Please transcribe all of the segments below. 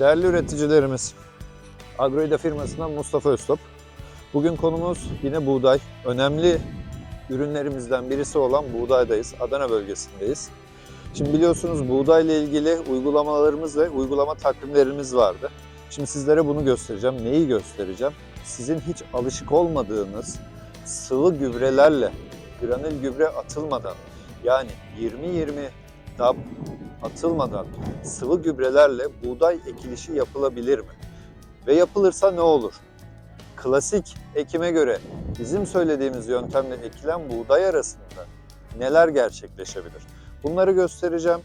Değerli üreticilerimiz, Agroida firmasından Mustafa Öztop. Bugün konumuz yine buğday. Önemli ürünlerimizden birisi olan buğdaydayız. Adana bölgesindeyiz. Şimdi biliyorsunuz buğdayla ilgili uygulamalarımız ve uygulama takvimlerimiz vardı. Şimdi sizlere bunu göstereceğim. Neyi göstereceğim? Sizin hiç alışık olmadığınız sıvı gübrelerle granül gübre atılmadan yani 20-20 DAP atılmadan sıvı gübrelerle buğday ekilişi yapılabilir mi? Ve yapılırsa ne olur? Klasik ekime göre bizim söylediğimiz yöntemle ekilen buğday arasında neler gerçekleşebilir? Bunları göstereceğim.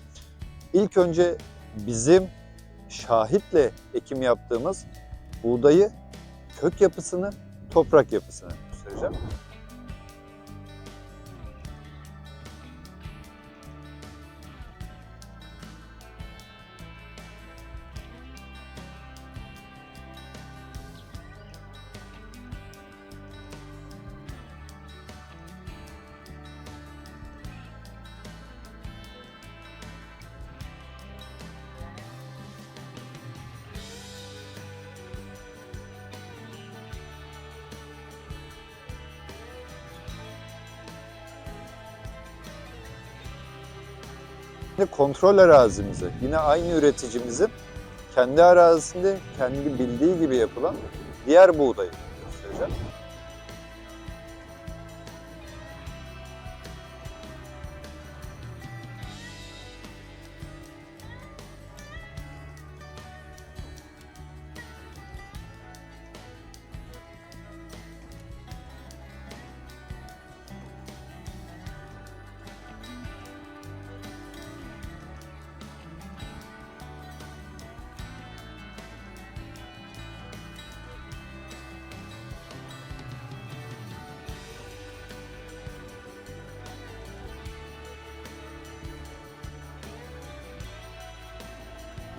İlk önce bizim şahitle ekim yaptığımız buğdayı, kök yapısını, toprak yapısını göstereceğim. Kontrol arazimizi yine aynı üreticimizin kendi arazisinde kendi bildiği gibi yapılan diğer buğdayı göstereceğim.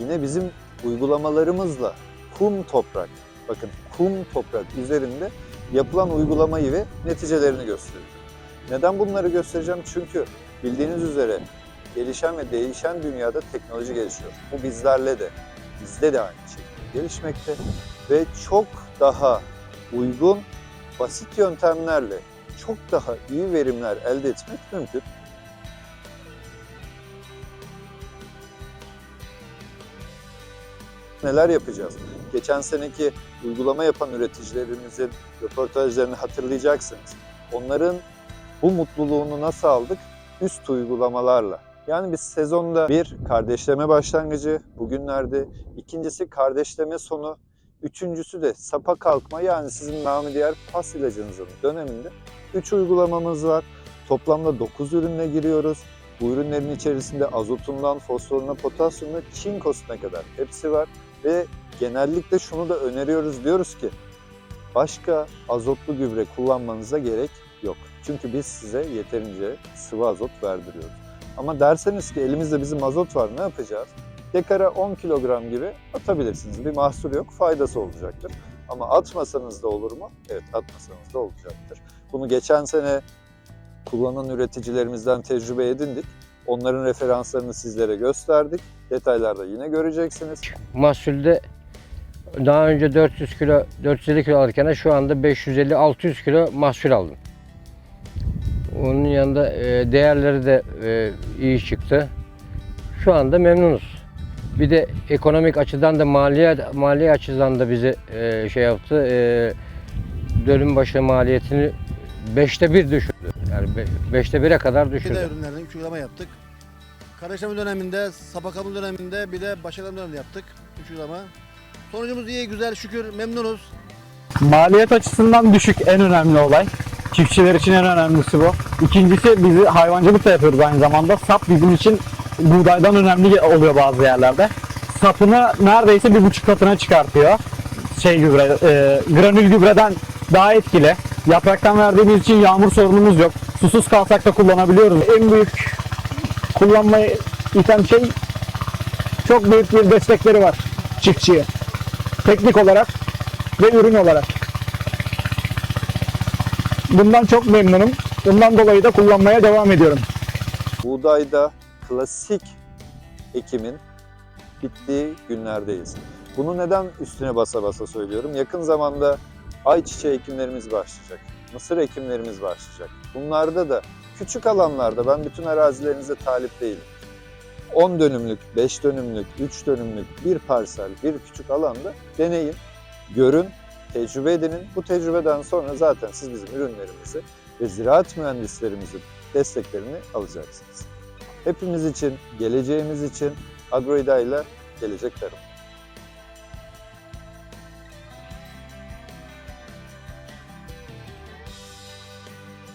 Yine bizim uygulamalarımızla kum toprak, bakın kum toprak üzerinde yapılan uygulamayı ve neticelerini göstereceğim. Neden bunları göstereceğim? Çünkü bildiğiniz üzere gelişen ve değişen dünyada teknoloji gelişiyor. Bu bizlerle de, bizde de aynı şekilde gelişmekte ve çok daha uygun, basit yöntemlerle çok daha iyi verimler elde etmek mümkün. Neler yapacağız? Geçen seneki uygulama yapan üreticilerimizin röportajlarını hatırlayacaksınız. Onların bu mutluluğunu nasıl aldık? Üst uygulamalarla. Yani biz sezonda bir kardeşleme başlangıcı bugünlerde, ikincisi kardeşleme sonu, üçüncüsü de sapa kalkma yani sizin namı diğer pas ilacınızın döneminde 3 uygulamamız var. Toplamda 9 ürünle giriyoruz. Bu ürünlerin içerisinde azotundan fosforuna, potasyumuna, çinkosuna kadar hepsi var. Ve genellikle şunu da öneriyoruz diyoruz ki başka azotlu gübre kullanmanıza gerek yok. Çünkü biz size yeterince sıvı azot verdiriyoruz. Ama derseniz ki elimizde bizim azot var ne yapacağız? Dekara 10 kilogram gibi atabilirsiniz. Bir mahsur yok, faydası olacaktır. Ama atmasanız da olur mu? Evet atmasanız da olacaktır. Bunu geçen sene kullanan üreticilerimizden tecrübe edindik. Onların referanslarını sizlere gösterdik. Detaylarda yine göreceksiniz. mahsulde daha önce 400 kilo, 450 kilo alırken şu anda 550-600 kilo mahsul aldım. Onun yanında e, değerleri de e, iyi çıktı. Şu anda memnunuz. Bir de ekonomik açıdan da maliye maliye açıdan da bizi e, şey yaptı. Dönüm başı maliyetini beşte bir düşürdü. Yani be, beşte bire kadar düşürdü. Fide ürünlerine üç uygulama yaptık. Kardeşleme döneminde, sapakamı döneminde bir de başarılı döneminde yaptık. Üç uygulama. Sonucumuz iyi, güzel, şükür, memnunuz. Maliyet açısından düşük en önemli olay. Çiftçiler için en önemlisi bu. İkincisi bizi hayvancılık da yapıyoruz aynı zamanda. Sap bizim için buğdaydan önemli oluyor bazı yerlerde. Sapını neredeyse bir buçuk katına çıkartıyor. Şey gübre, e, granül gübreden daha etkili. Yapraktan verdiğimiz için yağmur sorunumuz yok. Susuz kalsak da kullanabiliyoruz. En büyük kullanmayı iten şey çok büyük bir destekleri var çiftçiye. Teknik olarak ve ürün olarak. Bundan çok memnunum. Bundan dolayı da kullanmaya devam ediyorum. buğdayda klasik ekimin bittiği günlerdeyiz. Bunu neden üstüne basa basa söylüyorum? Yakın zamanda ayçiçeği ekimlerimiz başlayacak. Mısır ekimlerimiz başlayacak. Bunlarda da küçük alanlarda ben bütün arazilerinize talip değilim. 10 dönümlük, 5 dönümlük, 3 dönümlük bir parsel, bir küçük alanda deneyin, görün, tecrübe edinin. Bu tecrübeden sonra zaten siz bizim ürünlerimizi ve ziraat mühendislerimizin desteklerini alacaksınız. Hepimiz için, geleceğimiz için Agroida ile gelecek tarım.